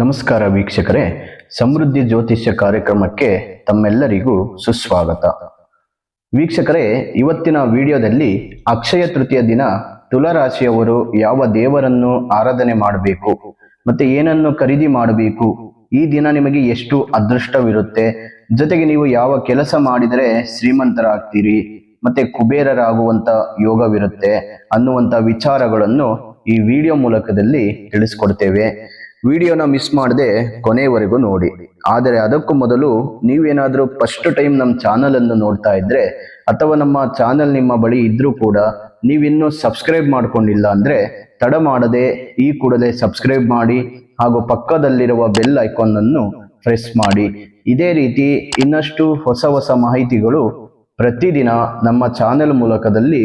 ನಮಸ್ಕಾರ ವೀಕ್ಷಕರೇ, ಸಮೃದ್ಧಿ ಜ್ಯೋತಿಷ್ಯ ಕಾರ್ಯಕ್ರಮಕ್ಕೆ ತಮ್ಮೆಲ್ಲರಿಗೂ ಸುಸ್ವಾಗತ. ವೀಕ್ಷಕರೇ, ಇವತ್ತಿನ ವಿಡಿಯೋದಲ್ಲಿ ಅಕ್ಷಯ ತೃತೀಯ ದಿನ ತುಲರಾಶಿಯವರು ಯಾವ ದೇವರನ್ನು ಆರಾಧನೆ ಮಾಡಬೇಕು, ಮತ್ತೆ ಏನನ್ನು ಖರೀದಿ ಮಾಡಬೇಕು, ಈ ದಿನ ನಿಮಗೆ ಎಷ್ಟು ಅದೃಷ್ಟವಿರುತ್ತೆ, ಜೊತೆಗೆ ನೀವು ಯಾವ ಕೆಲಸ ಮಾಡಿದರೆ ಶ್ರೀಮಂತರಾಗ್ತೀರಿ, ಮತ್ತೆ ಕುಬೇರರಾಗುವಂತ ಯೋಗವಿರುತ್ತೆ ಅನ್ನುವಂತ ವಿಚಾರಗಳನ್ನು ಈ ವಿಡಿಯೋ ಮೂಲಕದಲ್ಲಿ ತಿಳಿಸ್ಕೊಡ್ತೇವೆ. ವಿಡಿಯೋನ ಮಿಸ್ ಮಾಡದೆ ಕೊನೆಯವರೆಗೂ ನೋಡಿ. ಆದರೆ ಅದಕ್ಕೂ ಮೊದಲು ನೀವೇನಾದರೂ ಫಸ್ಟ್ ಟೈಮ್ ನಮ್ಮ ಚಾನಲನ್ನು ನೋಡ್ತಾ ಇದ್ರೆ, ಅಥವಾ ನಮ್ಮ ಚಾನಲ್ ನಿಮ್ಮ ಬಳಿ ಇದ್ರೂ ಕೂಡ ನೀವಿನ್ನೂ ಸಬ್ಸ್ಕ್ರೈಬ್ ಮಾಡ್ಕೊಂಡಿಲ್ಲ ಅಂದ್ರೆ ತಡ ಮಾಡದೆ ಈ ಕೂಡಲೇ ಸಬ್ಸ್ಕ್ರೈಬ್ ಮಾಡಿ, ಹಾಗೂ ಪಕ್ಕದಲ್ಲಿರುವ ಬೆಲ್ ಐಕಾನ್ ಅನ್ನು ಪ್ರೆಸ್ ಮಾಡಿ. ಇದೇ ರೀತಿ ಇನ್ನಷ್ಟು ಹೊಸ ಹೊಸ ಮಾಹಿತಿಗಳು ಪ್ರತಿದಿನ ನಮ್ಮ ಚಾನೆಲ್ ಮೂಲಕದಲ್ಲಿ,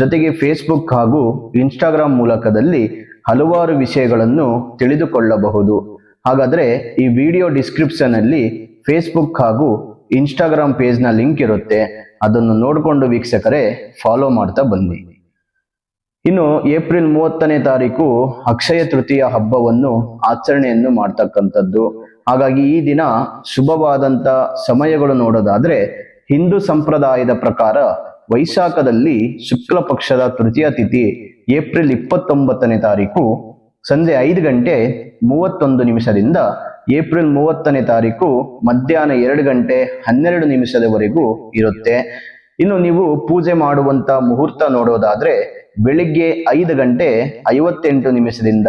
ಜೊತೆಗೆ ಫೇಸ್ಬುಕ್ ಹಾಗೂ ಇನ್ಸ್ಟಾಗ್ರಾಮ್ ಮೂಲಕದಲ್ಲಿ ಹಲವಾರು ವಿಷಯಗಳನ್ನು ತಿಳಿದುಕೊಳ್ಳಬಹುದು. ಹಾಗಾದರೆ ಈ ವಿಡಿಯೋ ಡಿಸ್ಕ್ರಿಪ್ಷನ್ ಅಲ್ಲಿ ಫೇಸ್ಬುಕ್ ಹಾಗೂ ಇನ್ಸ್ಟಾಗ್ರಾಮ್ ಪೇಜ್ನ ಲಿಂಕ್ ಇರುತ್ತೆ. ಅದನ್ನು ನೋಡಿಕೊಂಡು ವೀಕ್ಷಕರೇ ಫಾಲೋ ಮಾಡ್ತಾ ಬನ್ನಿ. ಇನ್ನು ಏಪ್ರಿಲ್ ಮೂವತ್ತನೇ ತಾರೀಕು ಅಕ್ಷಯ ತೃತೀಯ ಹಬ್ಬವನ್ನು ಆಚರಣೆಯನ್ನು ಮಾಡ್ತಕ್ಕಂಥದ್ದು. ಹಾಗಾಗಿ ಈ ದಿನ ಶುಭವಾದಂಥ ಸಮಯಗಳು ನೋಡೋದಾದ್ರೆ ಹಿಂದೂ ಸಂಪ್ರದಾಯದ ಪ್ರಕಾರ ವೈಶಾಖದಲ್ಲಿ ಶುಕ್ಲ ಪಕ್ಷದ ತೃತೀಯ ತಿಥಿ ಏಪ್ರಿಲ್ ಇಪ್ಪತ್ತೊಂಬತ್ತನೇ ತಾರೀಕು ಸಂಜೆ ಐದು ಗಂಟೆ ಮೂವತ್ತೊಂದು ನಿಮಿಷದಿಂದ ಏಪ್ರಿಲ್ ಮೂವತ್ತನೇ ತಾರೀಕು ಮಧ್ಯಾಹ್ನ ಎರಡು ಗಂಟೆ ಹನ್ನೆರಡು ನಿಮಿಷದವರೆಗೂ ಇರುತ್ತೆ. ಇನ್ನು ನೀವು ಪೂಜೆ ಮಾಡುವಂತ ಮುಹೂರ್ತ ನೋಡೋದಾದ್ರೆ ಬೆಳಿಗ್ಗೆ ಐದು ಗಂಟೆ ಐವತ್ತೆಂಟು ನಿಮಿಷದಿಂದ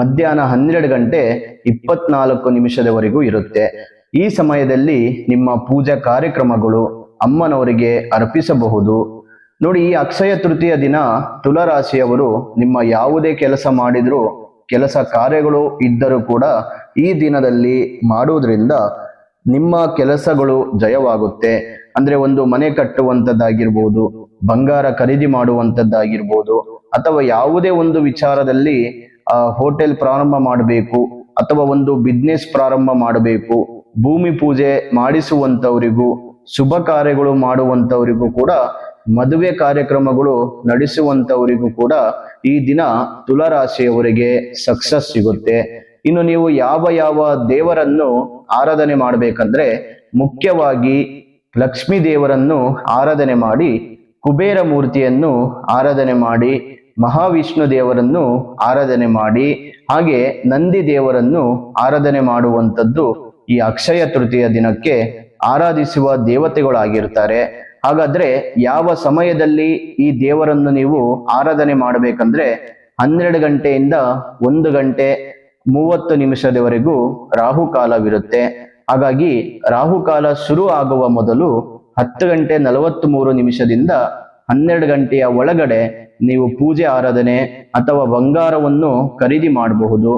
ಮಧ್ಯಾಹ್ನ ಹನ್ನೆರಡು ಗಂಟೆ ಇಪ್ಪತ್ನಾಲ್ಕು ನಿಮಿಷದವರೆಗೂ ಇರುತ್ತೆ. ಈ ಸಮಯದಲ್ಲಿ ನಿಮ್ಮ ಪೂಜಾ ಕಾರ್ಯಕ್ರಮಗಳು ಅಮ್ಮನವರಿಗೆ ಅರ್ಪಿಸಬಹುದು. ನೋಡಿ, ಈ ಅಕ್ಷಯ ತೃತೀಯ ದಿನ ತುಲರಾಶಿಯವರು ನಿಮ್ಮ ಯಾವುದೇ ಕೆಲಸ ಮಾಡಿದ್ರು, ಕೆಲಸ ಕಾರ್ಯಗಳು ಇದ್ದರೂ ಕೂಡ ಈ ದಿನದಲ್ಲಿ ಮಾಡುವುದರಿಂದ ನಿಮ್ಮ ಕೆಲಸಗಳು ಜಯವಾಗುತ್ತೆ. ಅಂದ್ರೆ ಒಂದು ಮನೆ ಕಟ್ಟುವಂಥದ್ದಾಗಿರ್ಬೋದು ಬಂಗಾರ ಖರೀದಿ ಮಾಡುವಂಥದ್ದಾಗಿರ್ಬೋದು ಅಥವಾ ಯಾವುದೇ ಒಂದು ವಿಚಾರದಲ್ಲಿ, ಆ, ಹೋಟೆಲ್ ಪ್ರಾರಂಭ ಮಾಡಬೇಕು, ಅಥವಾ ಒಂದು ಬಿಸ್ನೆಸ್ ಪ್ರಾರಂಭ ಮಾಡಬೇಕು, ಭೂಮಿ ಪೂಜೆ ಮಾಡಿಸುವಂತವರಿಗೂ, ಶುಭ ಕಾರ್ಯಗಳು ಮಾಡುವಂತವರಿಗೂ ಕೂಡ ಮದುವೆ ಕಾರ್ಯಕ್ರಮಗಳು ನಡೆಸುವಂತವರಿಗೂ ಕೂಡ ಈ ದಿನ ತುಲಾರಾಶಿಯವರಿಗೆ ಸಕ್ಸಸ್ ಸಿಗುತ್ತೆ. ಇನ್ನು ನೀವು ಯಾವ ಯಾವ ದೇವರನ್ನು ಆರಾಧನೆ ಮಾಡಬೇಕಂದ್ರೆ ಮುಖ್ಯವಾಗಿ ಲಕ್ಷ್ಮೀ ದೇವರನ್ನು ಆರಾಧನೆ ಮಾಡಿ, ಕುಬೇರ ಮೂರ್ತಿಯನ್ನು ಆರಾಧನೆ ಮಾಡಿ, ಮಹಾವಿಷ್ಣು ದೇವರನ್ನು ಆರಾಧನೆ ಮಾಡಿ, ಹಾಗೆ ನಂದಿ ದೇವರನ್ನು ಆರಾಧನೆ ಮಾಡುವಂಥದ್ದು ಈ ಅಕ್ಷಯ ತೃತೀಯ ದಿನಕ್ಕೆ ಆರಾಧಿಸುವ ದೇವತೆಗಳಾಗಿರ್ತಾರೆ. ಹಾಗಾದ್ರೆ ಯಾವ ಸಮಯದಲ್ಲಿ ಈ ದೇವರನ್ನು ನೀವು ಆರಾಧನೆ ಮಾಡಬೇಕಂದ್ರೆ ಹನ್ನೆರಡು ಗಂಟೆಯಿಂದ ಒಂದು ಗಂಟೆ ಮೂವತ್ತು ನಿಮಿಷದವರೆಗೂ ರಾಹುಕಾಲವಿರುತ್ತೆ ಹಾಗಾಗಿ ರಾಹುಕಾಲ ಶುರು ಆಗುವ ಮೊದಲು ಹತ್ತು ಗಂಟೆ ನಲವತ್ತ್ ಮೂರು ನಿಮಿಷದಿಂದ ಹನ್ನೆರಡು ಗಂಟೆಯ ಒಳಗಡೆ ನೀವು ಪೂಜೆ, ಆರಾಧನೆ ಅಥವಾ ಬಂಗಾರವನ್ನು ಖರೀದಿ ಮಾಡಬಹುದು.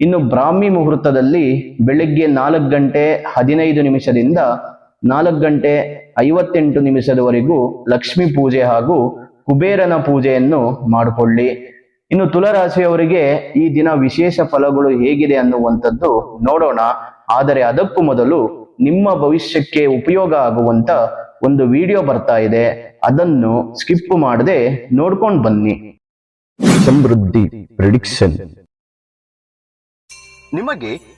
ಇನ್ನು ಬ್ರಾಹ್ಮಿ ಮುಹೂರ್ತದಲ್ಲಿ ಬೆಳಿಗ್ಗೆ ನಾಲ್ಕು ಗಂಟೆ ಹದಿನೈದು ನಿಮಿಷದಿಂದ ನಾಲ್ಕು ಗಂಟೆ ಐವತ್ತೆಂಟು ನಿಮಿಷದವರೆಗೂ ಲಕ್ಷ್ಮಿ ಪೂಜೆ ಹಾಗೂ ಕುಬೇರನ ಪೂಜೆಯನ್ನು ಮಾಡಿಕೊಳ್ಳಿ. ಇನ್ನು ತುಲರಾಶಿಯವರಿಗೆ ಈ ದಿನ ವಿಶೇಷ ಫಲಗಳು ಹೇಗಿದೆ ಅನ್ನುವಂಥದ್ದು ನೋಡೋಣ. ಆದರೆ ಅದಕ್ಕೂ ಮೊದಲು ನಿಮ್ಮ ಭವಿಷ್ಯಕ್ಕೆ ಉಪಯೋಗ ಆಗುವಂತ ಒಂದು ವಿಡಿಯೋ ಬರ್ತಾ ಇದೆ. ಅದನ್ನು ಸ್ಕಿಪ್ ಮಾಡದೆ ನೋಡ್ಕೊಂಡು ಬನ್ನಿ. ಸಮೃದ್ಧಿ ಪ್ರಿಡಿಕ್ಷನ್. ನಿಮಗೆ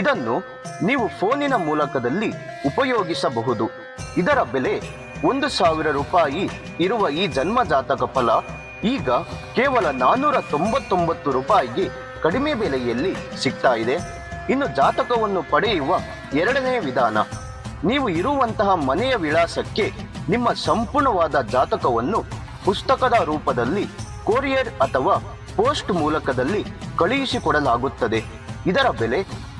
ಇದನ್ನು ನೀವು ಫೋನಿನ ಮೂಲಕದಲ್ಲಿ ಉಪಯೋಗಿಸಬಹುದು. ಇದರ ಬೆಲೆ ಒಂದು ಸಾವಿರ ರೂಪಾಯಿ ಇರುವ ಈ ಜನ್ಮಜಾತಕ ಫಲ ಈಗ ಕೇವಲ ನಾನ್ನೂರ ತೊಂಬತ್ತೊಂಬತ್ತು ರೂಪಾಯಿಗೆ ಕಡಿಮೆ ಬೆಲೆಯಲ್ಲಿ ಸಿಗ್ತಾ ಇದೆ. ಇನ್ನು ಜಾತಕವನ್ನು ಪಡೆಯುವ ಎರಡನೇ ವಿಧಾನ, ನೀವು ಇರುವಂತಹ ಮನೆಯ ವಿಳಾಸಕ್ಕೆ ನಿಮ್ಮ ಸಂಪೂರ್ಣವಾದ ಜಾತಕವನ್ನು ಪುಸ್ತಕದ ರೂಪದಲ್ಲಿ, ಕೊರಿಯರ್ ಅಥವಾ ಪೋಸ್ಟ್ ಮೂಲಕದಲ್ಲಿ ಕಳುಹಿಸಿಕೊಡಲಾಗುತ್ತದೆ. ಇದರ ಬೆಲೆ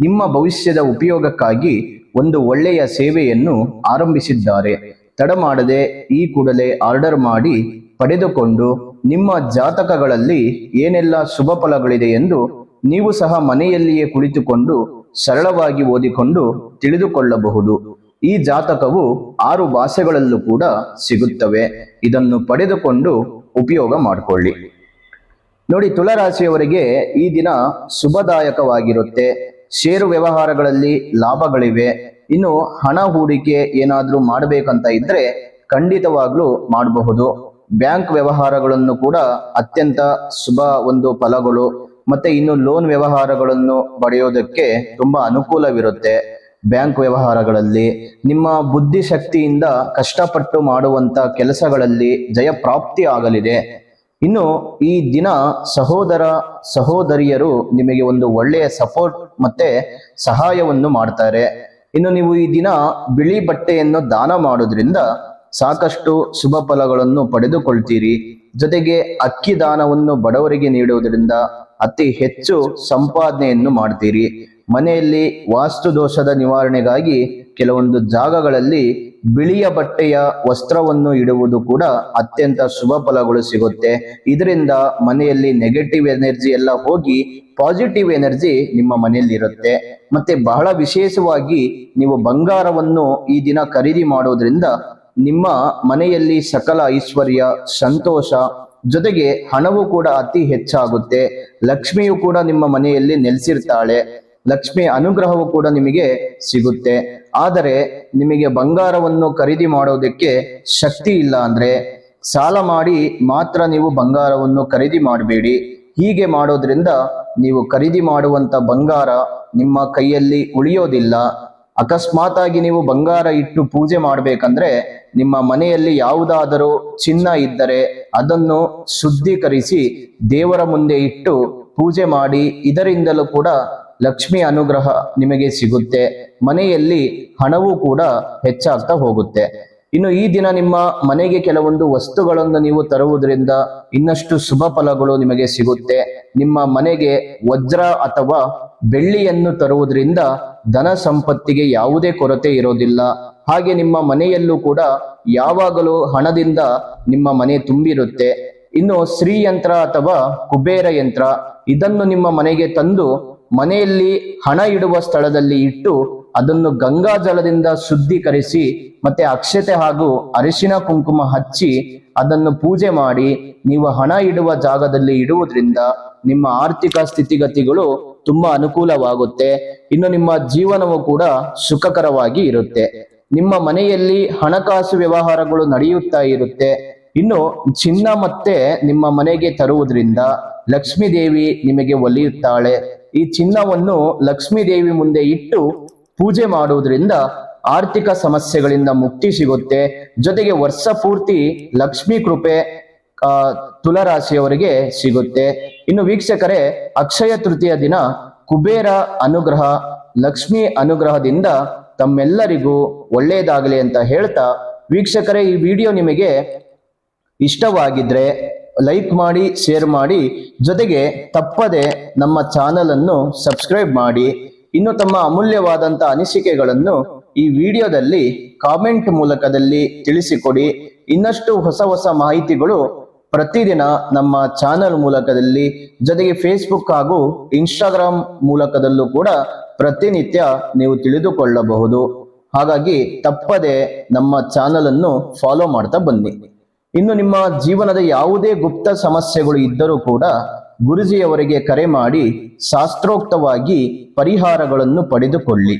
ನಿಮ್ಮ ಭವಿಷ್ಯದ ಉಪಯೋಗಕ್ಕಾಗಿ ಒಂದು ಒಳ್ಳೆಯ ಸೇವೆಯನ್ನು ಆರಂಭಿಸಿದ್ದಾರೆ. ತಡ ಮಾಡದೆ ಈ ಕೂಡಲೇ ಆರ್ಡರ್ ಮಾಡಿ ಪಡೆದುಕೊಂಡು ನಿಮ್ಮ ಜಾತಕಗಳಲ್ಲಿ ಏನೆಲ್ಲ ಶುಭ ಫಲಗಳಿದೆ ಎಂದು ನೀವು ಸಹ ಮನೆಯಲ್ಲಿಯೇ ಕುಳಿತುಕೊಂಡು ಸರಳವಾಗಿ ಓದಿಕೊಂಡು ತಿಳಿದುಕೊಳ್ಳಬಹುದು. ಈ ಜಾತಕವು ಆರು ಭಾಷೆಗಳಲ್ಲೂ ಕೂಡ ಸಿಗುತ್ತವೆ. ಇದನ್ನು ಪಡೆದುಕೊಂಡು ಉಪಯೋಗ ಮಾಡಿಕೊಳ್ಳಿ. ನೋಡಿ, ತುಲಾರಾಶಿಯವರಿಗೆ ಈ ದಿನ ಶುಭದಾಯಕವಾಗಿರುತ್ತೆ. ಷೇರು ವ್ಯವಹಾರಗಳಲ್ಲಿ ಲಾಭಗಳಿವೆ. ಇನ್ನು ಹಣ ಹೂಡಿಕೆ ಏನಾದರೂ ಮಾಡಬೇಕಂತ ಇದ್ರೆ ಖಂಡಿತವಾಗ್ಲೂ ಮಾಡಬಹುದು. ಬ್ಯಾಂಕ್ ವ್ಯವಹಾರಗಳನ್ನು ಕೂಡ ಅತ್ಯಂತ ಶುಭ ಒಂದು ಫಲಗಳು. ಮತ್ತೆ ಇನ್ನು ಲೋನ್ ವ್ಯವಹಾರಗಳನ್ನು ಪಡೆಯೋದಕ್ಕೆ ತುಂಬಾ ಅನುಕೂಲವಿರುತ್ತೆ ಬ್ಯಾಂಕ್ ವ್ಯವಹಾರಗಳಲ್ಲಿ. ನಿಮ್ಮ ಬುದ್ಧಿಶಕ್ತಿಯಿಂದ ಕಷ್ಟಪಟ್ಟು ಮಾಡುವಂತ ಕೆಲಸಗಳಲ್ಲಿ ಜಯ ಪ್ರಾಪ್ತಿ ಆಗಲಿದೆ. ಇನ್ನು ಈ ದಿನ ಸಹೋದರ ಸಹೋದರಿಯರು ನಿಮಗೆ ಒಂದು ಒಳ್ಳೆಯ ಸಪೋರ್ಟ್ ಮತ್ತೆ ಸಹಾಯವನ್ನು ಮಾಡ್ತಾರೆ. ಇನ್ನು ನೀವು ಈ ದಿನ ಬಿಳಿ ಬಟ್ಟೆಯನ್ನು ದಾನ ಮಾಡೋದ್ರಿಂದ ಸಾಕಷ್ಟು ಶುಭ ಫಲಗಳನ್ನು ಪಡೆದುಕೊಳ್ತೀರಿ. ಜೊತೆಗೆ ಅಕ್ಕಿ ದಾನವನ್ನು ಬಡವರಿಗೆ ನೀಡುವುದರಿಂದ ಅತಿ ಹೆಚ್ಚು ಸಂಪಾದನೆಯನ್ನು ಮಾಡ್ತೀರಿ. ಮನೆಯಲ್ಲಿ ವಾಸ್ತು ದೋಷದ ನಿವಾರಣೆಗಾಗಿ ಕೆಲವೊಂದು ಜಾಗಗಳಲ್ಲಿ ಬಿಳಿಯ ಬಟ್ಟೆಯ ವಸ್ತ್ರವನ್ನು ಇಡುವುದು ಕೂಡ ಅತ್ಯಂತ ಶುಭ ಫಲಗಳು ಸಿಗುತ್ತೆ. ಇದರಿಂದ ಮನೆಯಲ್ಲಿ ನೆಗೆಟಿವ್ ಎನರ್ಜಿ ಎಲ್ಲ ಹೋಗಿ ಪಾಸಿಟಿವ್ ಎನರ್ಜಿ ನಿಮ್ಮ ಮನೆಯಲ್ಲಿ ಇರುತ್ತೆ. ಮತ್ತೆ ಬಹಳ ವಿಶೇಷವಾಗಿ ನೀವು ಬಂಗಾರವನ್ನು ಈ ದಿನ ಖರೀದಿ ಮಾಡೋದ್ರಿಂದ ನಿಮ್ಮ ಮನೆಯಲ್ಲಿ ಸಕಲ ಐಶ್ವರ್ಯ, ಸಂತೋಷ ಜೊತೆಗೆ ಹಣವು ಕೂಡ ಅತಿ ಹೆಚ್ಚಾಗುತ್ತೆ. ಲಕ್ಷ್ಮಿಯು ಕೂಡ ನಿಮ್ಮ ಮನೆಯಲ್ಲಿ ನೆಲೆಸಿರ್ತಾಳೆ. ಲಕ್ಷ್ಮಿ ಅನುಗ್ರಹವು ಕೂಡ ನಿಮಗೆ ಸಿಗುತ್ತೆ. ಆದರೆ ನಿಮಗೆ ಬಂಗಾರವನ್ನು ಖರೀದಿ ಮಾಡೋದಕ್ಕೆ ಶಕ್ತಿ ಇಲ್ಲ ಅಂದ್ರೆ ಸಾಲ ಮಾಡಿ ಮಾತ್ರ ನೀವು ಬಂಗಾರವನ್ನು ಖರೀದಿ ಮಾಡಬೇಡಿ. ಹೀಗೆ ಮಾಡೋದ್ರಿಂದ ನೀವು ಖರೀದಿ ಮಾಡುವಂತ ಬಂಗಾರ ನಿಮ್ಮ ಕೈಯಲ್ಲಿ ಉಳಿಯೋದಿಲ್ಲ. ಅಕಸ್ಮಾತ್ ಆಗಿ ನೀವು ಬಂಗಾರ ಇಟ್ಟು ಪೂಜೆ ಮಾಡಬೇಕಂದ್ರೆ ನಿಮ್ಮ ಮನೆಯಲ್ಲಿ ಯಾವುದಾದರೂ ಚಿನ್ನ ಇದ್ದರೆ ಅದನ್ನು ಶುದ್ಧೀಕರಿಸಿ ದೇವರ ಮುಂದೆ ಇಟ್ಟು ಪೂಜೆ ಮಾಡಿ ಇದರಿಂದಲೂ ಕೂಡ ಲಕ್ಷ್ಮಿ ಅನುಗ್ರಹ ನಿಮಗೆ ಸಿಗುತ್ತೆ. ಮನೆಯಲ್ಲಿ ಹಣವೂ ಕೂಡ ಹೆಚ್ಚಾಗ್ತಾ ಹೋಗುತ್ತೆ. ಇನ್ನು ಈ ದಿನ ನಿಮ್ಮ ಮನೆಗೆ ಕೆಲವೊಂದು ವಸ್ತುಗಳನ್ನು ನೀವು ತರುವುದರಿಂದ ಇನ್ನಷ್ಟು ಶುಭ ಫಲಗಳು ನಿಮಗೆ ಸಿಗುತ್ತೆ. ನಿಮ್ಮ ಮನೆಗೆ ವಜ್ರ ಅಥವಾ ಬೆಳ್ಳಿಯನ್ನು ತರುವುದರಿಂದ ಧನ ಸಂಪತ್ತಿಗೆ ಯಾವುದೇ ಕೊರತೆ ಇರೋದಿಲ್ಲ. ಹಾಗೆ ನಿಮ್ಮ ಮನೆಯಲ್ಲೂ ಕೂಡ ಯಾವಾಗಲೂ ಹಣದಿಂದ ನಿಮ್ಮ ಮನೆ ತುಂಬಿರುತ್ತೆ. ಇನ್ನು ಶ್ರೀ ಯಂತ್ರ ಅಥವಾ ಕುಬೇರ ಯಂತ್ರ, ಇದನ್ನು ನಿಮ್ಮ ಮನೆಗೆ ತಂದು ಮನೆಯಲ್ಲಿ ಹಣ ಇಡುವ ಸ್ಥಳದಲ್ಲಿ ಇಟ್ಟು ಅದನ್ನು ಗಂಗಾ ಜಲದಿಂದ ಶುದ್ಧೀಕರಿಸಿ ಮತ್ತೆ ಅಕ್ಷತೆ ಹಾಗೂ ಅರಿಶಿನ ಕುಂಕುಮ ಹಚ್ಚಿ ಅದನ್ನು ಪೂಜೆ ಮಾಡಿ ನೀವು ಹಣ ಇಡುವ ಜಾಗದಲ್ಲಿ ಇಡುವುದರಿಂದ ನಿಮ್ಮ ಆರ್ಥಿಕ ಸ್ಥಿತಿಗತಿಗಳು ತುಂಬಾ ಅನುಕೂಲವಾಗುತ್ತೆ. ಇನ್ನು ನಿಮ್ಮ ಜೀವನವು ಕೂಡ ಸುಖಕರವಾಗಿ ಇರುತ್ತೆ. ನಿಮ್ಮ ಮನೆಯಲ್ಲಿ ಹಣಕಾಸು ವ್ಯವಹಾರಗಳು ನಡೆಯುತ್ತಾ ಇರುತ್ತೆ. ಇನ್ನು ಚಿನ್ನ ಮತ್ತೆ ನಿಮ್ಮ ಮನೆಗೆ ತರುವುದರಿಂದ ಲಕ್ಷ್ಮೀ ದೇವಿ ನಿಮಗೆ ಒಲಿಯುತ್ತಾಳೆ. ಈ ಚಿನ್ನವನ್ನು ಲಕ್ಷ್ಮೀ ದೇವಿ ಮುಂದೆ ಇಟ್ಟು ಪೂಜೆ ಮಾಡುವುದರಿಂದ ಆರ್ಥಿಕ ಸಮಸ್ಯೆಗಳಿಂದ ಮುಕ್ತಿ ಸಿಗುತ್ತೆ. ಜೊತೆಗೆ ವರ್ಷ ಪೂರ್ತಿ ಲಕ್ಷ್ಮೀ ಕೃಪೆ ಆ, ತುಲಾರಾಶಿಯವರಿಗೆ ಸಿಗುತ್ತೆ. ಇನ್ನು ವೀಕ್ಷಕರೇ ಅಕ್ಷಯ ತೃತೀಯ ದಿನ ಕುಬೇರ ಅನುಗ್ರಹ ಲಕ್ಷ್ಮಿ ಅನುಗ್ರಹದಿಂದ ತಮ್ಮೆಲ್ಲರಿಗೂ ಒಳ್ಳೆಯದಾಗಲಿ ಅಂತ ಹೇಳ್ತಾ ವೀಕ್ಷಕರೇ ಈ ವಿಡಿಯೋ ನಿಮಗೆ ಇಷ್ಟವಾಗಿದ್ರೆ ಲೈಕ್ ಮಾಡಿ ಶೇರ್ ಮಾಡಿ. ಜೊತೆಗೆ ತಪ್ಪದೆ ನಮ್ಮ ಚಾನಲ್ ಅನ್ನು ಸಬ್ಸ್ಕ್ರೈಬ್ ಮಾಡಿ. ಇನ್ನು ತಮ್ಮ ಅಮೂಲ್ಯವಾದಂತ ಅನಿಸಿಕೆಗಳನ್ನು ಈ ವಿಡಿಯೋದಲ್ಲಿ ಕಾಮೆಂಟ್ ಮೂಲಕದಲ್ಲಿ ತಿಳಿಸಿಕೊಡಿ. ಇನ್ನಷ್ಟು ಹೊಸ ಹೊಸ ಮಾಹಿತಿಗಳು ಪ್ರತಿದಿನ ನಮ್ಮ ಚಾನಲ್ ಮೂಲಕದಲ್ಲಿ, ಜೊತೆಗೆ ಫೇಸ್ಬುಕ್ ಹಾಗೂ ಇನ್ಸ್ಟಾಗ್ರಾಮ್ ಮೂಲಕದಲ್ಲೂ ಕೂಡ ಪ್ರತಿನಿತ್ಯ ನೀವು ತಿಳಿದುಕೊಳ್ಳಬಹುದು. ಹಾಗಾಗಿ ತಪ್ಪದೆ ನಮ್ಮ ಚಾನಲ್ ಅನ್ನು ಫಾಲೋ ಮಾಡ್ತಾ ಬನ್ನಿ. ಇನ್ನು ನಿಮ್ಮ ಜೀವನದ ಯಾವುದೇ ಗುಪ್ತ ಸಮಸ್ಯೆಗಳು ಇದ್ದರೂ ಕೂಡ ಗುರುಜಿಯವರಿಗೆ ಕರೆ ಮಾಡಿ ಶಾಸ್ತ್ರೋಕ್ತವಾಗಿ ಪರಿಹಾರಗಳನ್ನು ಪಡೆದುಕೊಳ್ಳಿ.